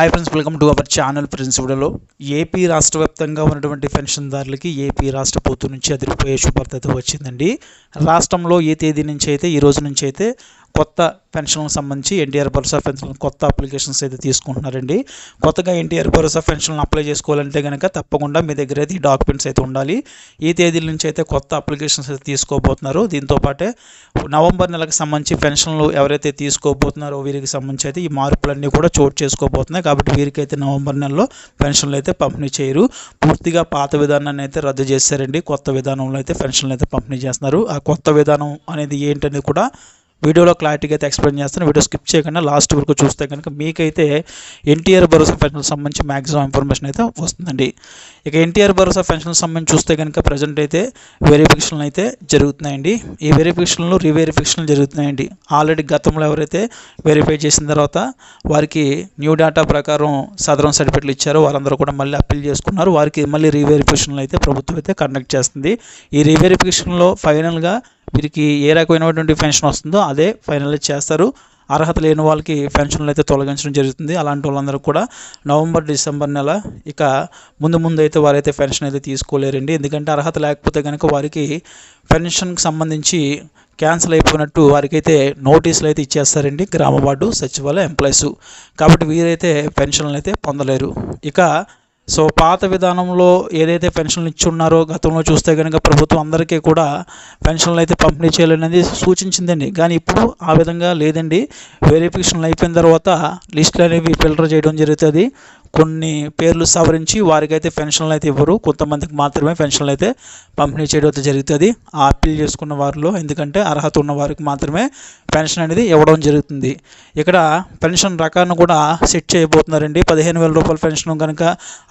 Hi friends welcome to our channel friends వీడియోలో AP రాష్ట్ర వ్యాప్తంగా ఉన్నటువంటి పెన్షన్దారులకి ఏపీ రాష్ట్ర ప్రభుత్వం నుంచి అదిరిపోయే శుభార్త అయితే వచ్చిందండి. రాష్ట్రంలో ఏ తేదీ నుంచి అయితే ఈ రోజు నుంచి అయితే కొత్త పెన్షన్లకు సంబంధించి ఎన్టీఆర్ భరోసా పెన్షన్ కొత్త అప్లికేషన్స్ అయితే తీసుకుంటున్నారండి. కొత్తగా ఎన్టీఆర్ భరోసా పెన్షన్లు అప్లై చేసుకోవాలంటే కనుక తప్పకుండా మీ దగ్గర అయితే ఈ డాక్యుమెంట్స్ అయితే ఉండాలి. ఈ తేదీల నుంచి అయితే కొత్త అప్లికేషన్స్ అయితే తీసుకోబోతున్నారు. దీంతో పాటే నవంబర్ నెలకు సంబంధించి పెన్షన్లు ఎవరైతే తీసుకోబోతున్నారో వీరికి సంబంధించి అయితే ఈ మార్పులన్నీ కూడా చోటు చేసుకోబోతున్నాయి. కాబట్టి వీరికైతే నవంబర్ నెలలో పెన్షన్లు అయితే పంపిణీ చేయరు. పూర్తిగా పాత విధానాన్ని అయితే రద్దు చేశారండి. కొత్త విధానంలో అయితే పెన్షన్లు అయితే పంపిణీ చేస్తున్నారు. ఆ కొత్త విధానం అనేది ఏంటనేది కూడా వీడియోలో క్లారిటీగా అయితే ఎక్స్ప్లెయిన్ చేస్తాను. వీడియో స్కిప్ చేయకుండా లాస్ట్ వరకు చూస్తే కనుక మీకైతే ఎన్టీఆర్ భరోసా పెన్షన్ సంబంధించి మ్యాక్సిమం ఇన్ఫర్మేషన్ అయితే వస్తుందండి. ఇక ఎన్టీఆర్ భరోసా పెన్షన్ సంబంధించి చూస్తే కనుక ప్రజెంట్ అయితే వెరిఫికేషన్లు అయితే జరుగుతున్నాయండి. ఈ వెరిఫికేషన్లు రీవెరిఫికేషన్లు జరుగుతున్నాయండి. ఆల్రెడీ గతంలో ఎవరైతే వెరిఫై చేసిన తర్వాత వారికి న్యూ డేటా ప్రకారం సదరం సర్టిఫికెట్లు ఇచ్చారో వారందరూ కూడా మళ్ళీ అప్పీల్ చేసుకున్నారు. వారికి మళ్ళీ రీవెరిఫికేషన్లు అయితే ప్రభుత్వం అయితే కండక్ట్ చేస్తుంది. ఈ రీవెరిఫికేషన్లో ఫైనల్గా వీరికి ఏ రకమైనటువంటి పెన్షన్ వస్తుందో అదే ఫైనల్ చేస్తారు. అర్హత లేని వాళ్ళకి పెన్షన్లు అయితే తొలగించడం జరుగుతుంది. అలాంటి వాళ్ళందరూ కూడా నవంబర్ డిసెంబర్ నెల ఇక ముందు ముందు అయితే వారైతే పెన్షన్ అయితే తీసుకోలేరండి. ఎందుకంటే అర్హత లేకపోతే కనుక వారికి పెన్షన్కి సంబంధించి క్యాన్సిల్ అయిపోయినట్టు వారికైతే నోటీసులు అయితే ఇచ్చేస్తారండి గ్రామ వార్డు సచివాలయ ఎంప్లాయీస్. కాబట్టి వీరైతే పెన్షన్లు అయితే పొందలేరు. ఇక సో పాత విధానంలో ఏదైతే పెన్షన్లు ఇచ్చి ఉన్నారో గతంలో చూస్తే కనుక ప్రభుత్వం అందరికీ కూడా పెన్షన్లు అయితే పంపిణీ చేయాలనేది సూచించిందండి. కానీ ఇప్పుడు ఆ విధంగా లేదండి. వెరిఫికేషన్లు అయిపోయిన తర్వాత లిస్టులు అనేవి ఫిల్టర్ చేయడం జరుగుతుంది. కొన్ని పేర్లు సవరించి వారికైతే పెన్షన్లు అయితే ఇవ్వరు. కొంతమందికి మాత్రమే పెన్షన్లు అయితే పంపిణీ చేయడం అయితే జరుగుతుంది. ఆ అప్పీల్ చేసుకున్న వారిలో ఎందుకంటే అర్హత ఉన్న వారికి మాత్రమే పెన్షన్ అనేది ఇవ్వడం జరుగుతుంది. ఇక్కడ పెన్షన్ రకాన్ని కూడా సెట్ చేయబోతున్నారండి. పదిహేను వేల రూపాయల పెన్షన్ కనుక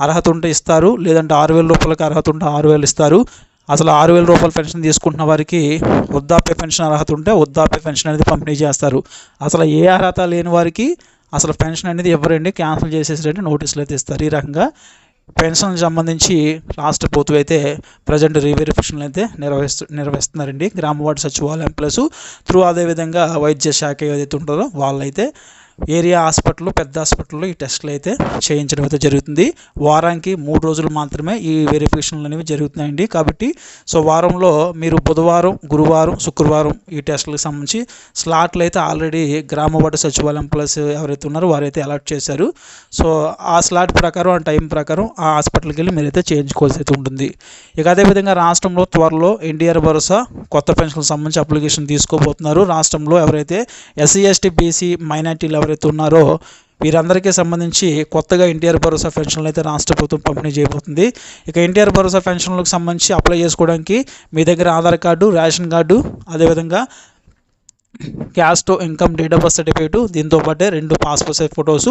అర్హత ఉంటే ఇస్తారు. లేదంటే ఆరు వేల రూపాయలకు అర్హత ఉంటే ఆరు వేలు ఇస్తారు. అసలు ఆరు వేల రూపాయల పెన్షన్ తీసుకుంటున్న వారికి వృద్ధాప్య పెన్షన్ అర్హత ఉంటే వృద్ధాప్య పెన్షన్ అనేది పంపిణీ చేస్తారు. అసలు ఏ అర్హత లేని వారికి అసలు పెన్షన్ అనేది ఎవరండి క్యాన్సిల్ చేసేసారంటే నోటీసులు అయితే ఇస్తారు. ఈ రకంగా పెన్షన్ సంబంధించి రాష్ట్ర ప్రభుత్వం అయితే ప్రజెంట్ రీవెరిఫికేషన్లు అయితే నిర్వహిస్తు నిర్వహిస్తున్నారండి. గ్రామ వార్డు సచివాలయం ప్లస్ త్రూ అదేవిధంగా వైద్య శాఖ ఏదైతే ఉంటుందో వాళ్ళైతే ఏరియా హాస్పిటల్ పెద్ద హాస్పిటల్లో ఈ టెస్టులు అయితే చేయించడం అయితే జరుగుతుంది. వారానికి మూడు రోజులు మాత్రమే ఈ వెరిఫికేషన్లు అనేవి జరుగుతున్నాయండి. కాబట్టి సో వారంలో మీరు బుధవారం గురువారం శుక్రవారం ఈ టెస్టులకు సంబంధించి స్లాట్లు అయితే ఆల్రెడీ గ్రామ వార్డు సచివాలయం ప్లస్ ఎవరైతే ఉన్నారో వారైతే అలాట్ చేశారు. సో ఆ స్లాట్ ప్రకారం ఆ టైం ప్రకారం ఆ హాస్పిటల్కి వెళ్ళి మీరైతే చేయించుకోవాల్సి అయితే ఉంటుంది. ఇక అదేవిధంగా రాష్ట్రంలో త్వరలో ఎన్డీఆర్ భరోసా కొత్త పెన్షన్కి సంబంధించి అప్లికేషన్ తీసుకోబోతున్నారు. రాష్ట్రంలో ఎవరైతే ఎస్సీ ఎస్టీ బీసీ మైనార్టీలు ఎవరైతే ఉన్నారో వీరందరికీ సంబంధించి కొత్తగా ఎన్టీఆర్ భరోసా పెన్షన్లు అయితే రాష్ట్ర ప్రభుత్వం పంపిణీ చేయబోతుంది. ఇక ఎన్టీఆర్ భరోసా పెన్షన్లకు సంబంధించి అప్లై చేసుకోవడానికి మీ దగ్గర ఆధార్ కార్డు రేషన్ కార్డు అదేవిధంగా caste income date of birth certificate దీంతోపాటే రెండు పాస్పోర్ట్ సైజ్ ఫొటోస్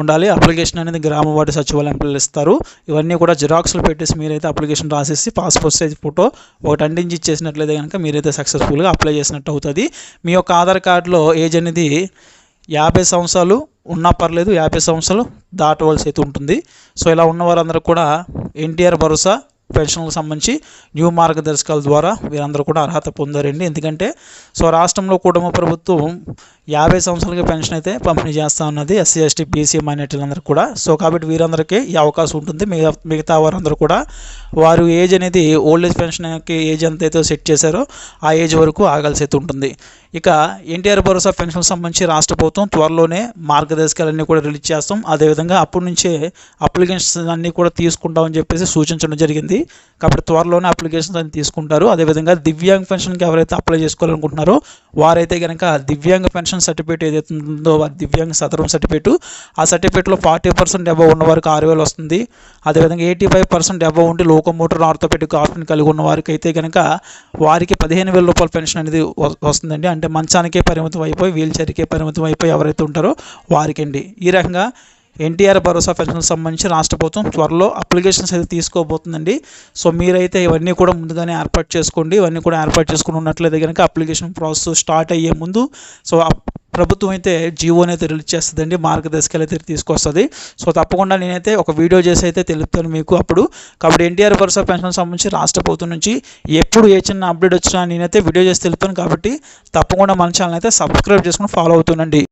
ఉండాలి. అప్లికేషన్ అనేది గ్రామ వార్డు సచివాలయం పిల్లలు ఇస్తారు. ఇవన్నీ కూడా జిరాక్స్లు పెట్టేసి మీరైతే అప్లికేషన్ రాసేసి పాస్పోర్ట్ సైజ్ ఫోటో ఒకటి అంటించి ఇచ్చేసినట్లయితే కనుక మీరైతే సక్సెస్ఫుల్గా అప్లై చేసినట్టు అవుతుంది. మీ యొక్క ఆధార్ కార్డులో ఏజ్ అనేది యాభై సంవత్సరాలు ఉన్నా పర్లేదు యాభై సంవత్సరాలు దాటవలసి అయితే ఉంటుంది. సో ఇలా ఉన్న వారందరూ కూడా ఎన్టీఆర్ భరోసా పెన్షన్లకు సంబంధించి న్యూ మార్గదర్శకాల ద్వారా వీరందరూ కూడా అర్హత పొందారండి. ఎందుకంటే సో రాష్ట్రంలో కుటుంబ ప్రభుత్వం యాభై సంవత్సరాలకి పెన్షన్ అయితే పంపిణీ చేస్తూ ఉన్నది. ఎస్సీ ఎస్టీ బీసీ మైనార్టీలందరూ కూడా. సో కాబట్టి వీరందరికీ ఈ అవకాశం ఉంటుంది. మిగతా మిగతా వారందరూ కూడా వారు ఏజ్ అనేది ఓల్డ్ ఏజ్ పెన్షన్కి ఏజ్ ఎంత అయితే సెట్ చేశారో ఆ ఏజ్ వరకు ఆగాల్సి అయితే ఉంటుంది. ఇక ఎన్టీఆర్ భరోసా పెన్షన్ సంబంధించి రాష్ట్ర ప్రభుత్వం త్వరలోనే మార్గదర్శకాలన్నీ కూడా రిలీజ్ చేస్తాం. అదేవిధంగా అప్పటి నుంచే అప్లికేషన్స్ అన్నీ కూడా తీసుకుంటామని చెప్పేసి సూచించడం జరిగింది. కాబట్టి త్వరలోనే అప్లికేషన్స్ అని తీసుకుంటారు. అదేవిధంగా దివ్యాంగ్ పెన్షన్కి ఎవరైతే అప్లై చేసుకోవాలనుకుంటున్నారో వారైతే కనుక దివ్యాంగ పెన్షన్ సర్టిఫికేట్ ఏదైతే ఉందో దివ్యాంగ సదరం సర్టిఫికేట్ ఆ సర్టిఫికేట్లో ఫార్టీ పర్సెంట్ అబవ్ ఉన్న వారికి ఆరు వేలు వస్తుంది. అదేవిధంగా ఎయిటీ ఫైవ్ పర్సెంట్ అబవ్ ఉండి లోకోమోటర్ ఆర్థోపెటిక్ ఆప్షన్ కలిగి ఉన్న వారికి అయితే కనుక వారికి పదిహేను వేల రూపాయల పెన్షన్ అనేది వస్తుందండి. అంటే మంచానికే పరిమితం అయిపోయి వీల్ చైర్కే పరిమితం అయిపోయి ఎవరైతే ఉంటారో వారికండి. ఈ రకంగా ఎన్టీఆర్ భరోసా పెన్షన్ సంబంధించి రాష్ట్ర ప్రభుత్వం త్వరలో అప్లికేషన్స్ అయితే తీసుకోబోతుందండి. సో మీరైతే ఇవన్నీ కూడా ముందుగానే ఏర్పాటు చేసుకోండి. ఇవన్నీ కూడా ఏర్పాటు చేసుకుని ఉన్నట్లయితే కనుక అప్లికేషన్ ప్రాసెస్ స్టార్ట్ అయ్యే ముందు సో ప్రభుత్వం అయితే జీవోని అయితే రిలీజ్ చేస్తుందండి. మార్గదర్శకాలు అయితే తీసుకొస్తుంది. సో తప్పకుండా నేనైతే ఒక వీడియో చేసి అయితే తెలుపుతాను మీకు అప్పుడు. కాబట్టి ఎన్టీఆర్ భరోసా పెన్షన్ సంబంధించి రాష్ట్ర ప్రభుత్వం నుంచి ఎప్పుడు ఏ చిన్న అప్డేట్ వచ్చినా నేనైతే వీడియో చేసి తెలుపుతాను. కాబట్టి తప్పకుండా మన ఛానల్ అయితే సబ్స్క్రైబ్ చేసుకుని ఫాలో అవుతుండండి.